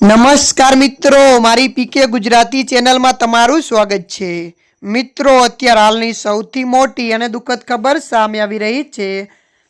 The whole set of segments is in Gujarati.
નમસ્કાર મિત્રો, મારી પીકે ગુજરાતી ચેનલમાં તમારું સ્વાગત છે. મિત્રો, અત્યારે હાલની સૌથી મોટી અને દુઃખદ ખબર સામે આવી રહી છે.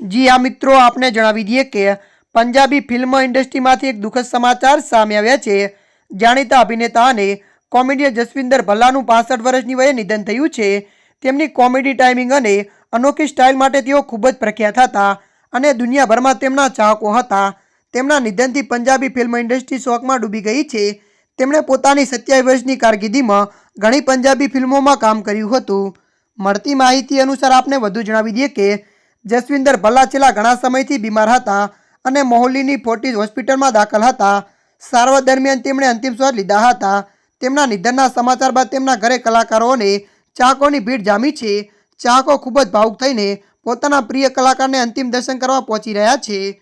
જી આ મિત્રો, આપને જણાવી દઈએ કે પંજાબી ફિલ્મ ઇન્ડસ્ટ્રીમાંથી એક દુઃખદ સમાચાર સામે આવ્યા છે. જાણીતા અભિનેતા અને કોમેડિયન જસવિંદર ભલ્લાનું પાસઠ વર્ષની વયે નિધન થયું છે. તેમની કોમેડી ટાઈમિંગ અને અનોખી સ્ટાઇલ માટે તેઓ ખૂબ જ પ્રખ્યાત હતા અને દુનિયાભરમાં તેમના ચાહકો હતા. તેમના નિધનથી પંજાબી ફિલ્મ ઇન્ડસ્ટ્રી શોકમાં ડૂબી ગઈ છે. તેમણે પોતાની સત્યાવીસ વર્ષની કારકિર્દીમાં ઘણી પંજાબી ફિલ્મોમાં કામ કર્યું હતું. મળતી માહિતી અનુસાર આપને વધુ જણાવી દઈએ કે, જસવિંદર ભલ્લા છેલ્લા ઘણા સમયથી બીમાર હતા અને મોહલ્લીની ફોર્ટીઝ હોસ્પિટલમાં દાખલ હતા. સારવાર દરમિયાન તેમણે અંતિમ શ્વાસ લીધા હતા. તેમના નિધનના સમાચાર બાદ તેમના ઘરે કલાકારોને ચાકોની ભીડ જામી છે. ચાહકો ખૂબ જ ભાવુક થઈને પોતાના પ્રિય કલાકારને અંતિમ દર્શન કરવા પહોંચી રહ્યા છે.